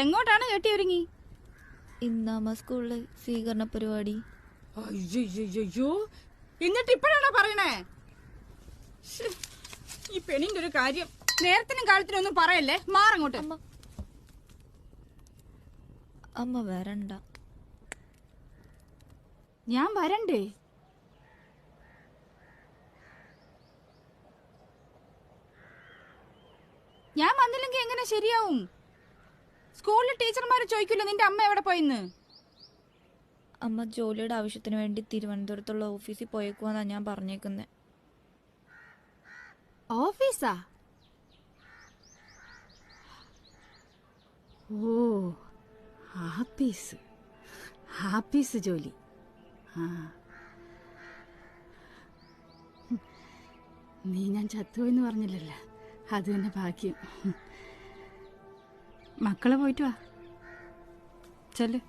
എങ്ങോട്ടാണ് കേട്ടി ഒരുങ്ങി? അമ്മ സ്കൂളിൽ സ്വീകരണ പരിപാടി. അയ്യോ എന്നിട്ട് ഇപ്പോഴാണോ പറയണേ? ഈ പെണ്ണിന്റെ ഒരു കാര്യം നേരത്തിനും കാലത്തിനും ഒന്നും പറയല്ലേ? മാറങ്ങോട്ട് അമ്മ വരണ്ട. ഞാൻ വരണ്ടേ? ഞാൻ വന്നില്ലെങ്കിൽ എങ്ങനെ ശരിയാവും? സ്കൂളിൽ ടീച്ചർമാർ ചോദിക്കില്ല നിന്റെ അമ്മ എവിടെ പോയിന്ന്? അമ്മ ജോലിയുടെ ആവശ്യത്തിന് വേണ്ടി തിരുവനന്തപുരത്തുള്ള ഓഫീസിൽ പോയേക്കുവാന്നാ ഞാൻ പറഞ്ഞേക്കുന്നത് ഓഫീസാ? ഓ ആപ്പീസ് ആപ്പീസ് ജോലി. ആ. നീ ഞാൻ ചത്തുപോയെന്ന് പറഞ്ഞില്ലല്ലോ. അത് തന്നെ ഭാഗ്യം. മക്കളെ പോയിട്ട് വാ. ചെല്ല്.